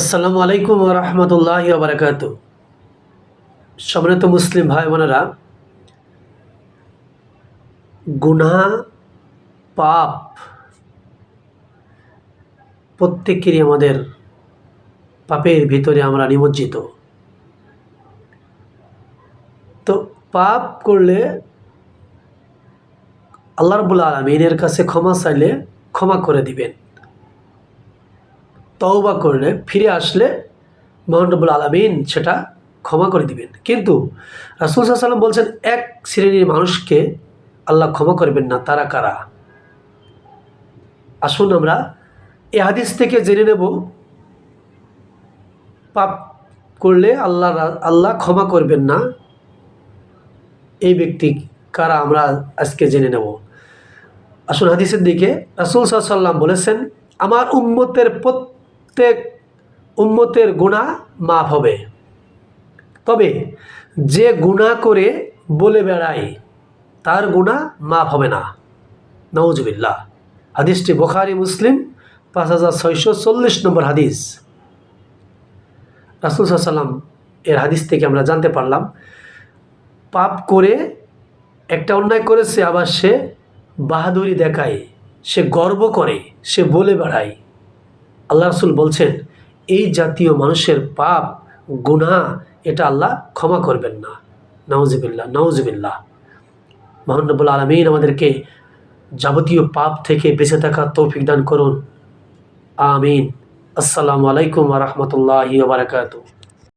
আসসালামু আলাইকুম রহমতুল্লাহ বারকাত সম্মানিত মুসলিম ভাই বোনেরা, গুনাহ, পাপ প্রত্যেকেরই আমাদের পাপের ভিতরে আমরা নিমজ্জিত। তো পাপ করলে আল্লাহ রবুল আলমিনের কাছে ক্ষমা চাইলে ক্ষমা করে দিবেন। তওবা করলে, ফিরে আসলে মহানবুল আলমিন সেটা ক্ষমা করে দিবেন। কিন্তু রাসুল সাল্লাম বলছেন, এক শ্রেণির মানুষকে আল্লাহ ক্ষমা করবেন না, তারা কারা? আসুন আমরা এ হাদিস থেকে জেনে নেব, পাপ করলে আল্লাহ আল্লাহ ক্ষমা করবেন না, এই ব্যক্তি কারা আমরা আজকে জেনে নেব। আসুন হাদিসের দিকে রাসুল সাল্লাম বলেছেন, আমার উম্মতের প্রত্যেক উম্মতের গুণা মাফ হবে। তবে যে গুণা করে বলে বেড়ায়, তার গুণা মাফ হবে না। নওজবিল্লা হাদিসটি বোখারি, মুসলিম, পাঁচ হাজার ছয়শো চল্লিশ নম্বর হাদিস। রাসুল সাল্লাম এর হাদিস থেকে আমরা জানতে পারলাম, পাপ করে একটা অন্যায় করেছে, আবার সে বাহাদুরি দেখায়, সে গর্ব করে, সে বলে বেড়ায়। আল্লাহ রসুল বলছেন, এই জাতীয় মানুষের পাপ, গুনাহ, এটা আল্লাহ ক্ষমা করবেন না। নওজিবিল্লা নওজিবিল্লা মহানবুল আলমিন আমাদেরকে যাবতীয় পাপ থেকে বেঁচে থাকা তৌফিক দান করুন। আমিন। আসসালামু আলাইকুম রহমতুল্লাহ বারকাতু